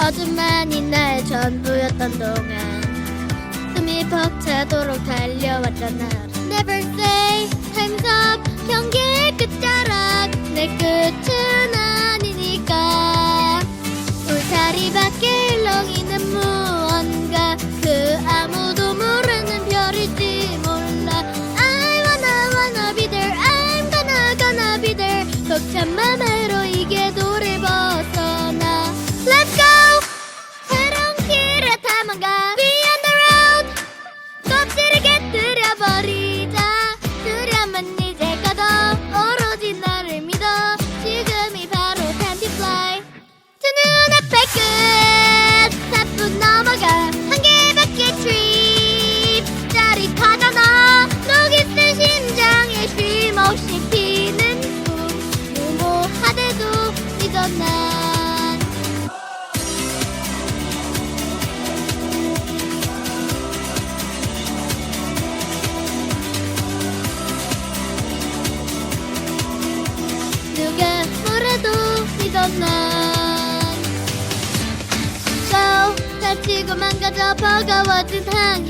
어둠만이 나의 전부였던 동안 숨이 벅차도록 달려왔잖아. Never say time's up 경기의 끝자락 내 끝은 아니니까. 울타리 밖에 일렁이는 무언가 그 아무도 모르는 별일지 몰라. I wanna wanna be there I'm gonna gonna be there. 벅찬 맘으 난. So 다치고 망가져 버거워진 한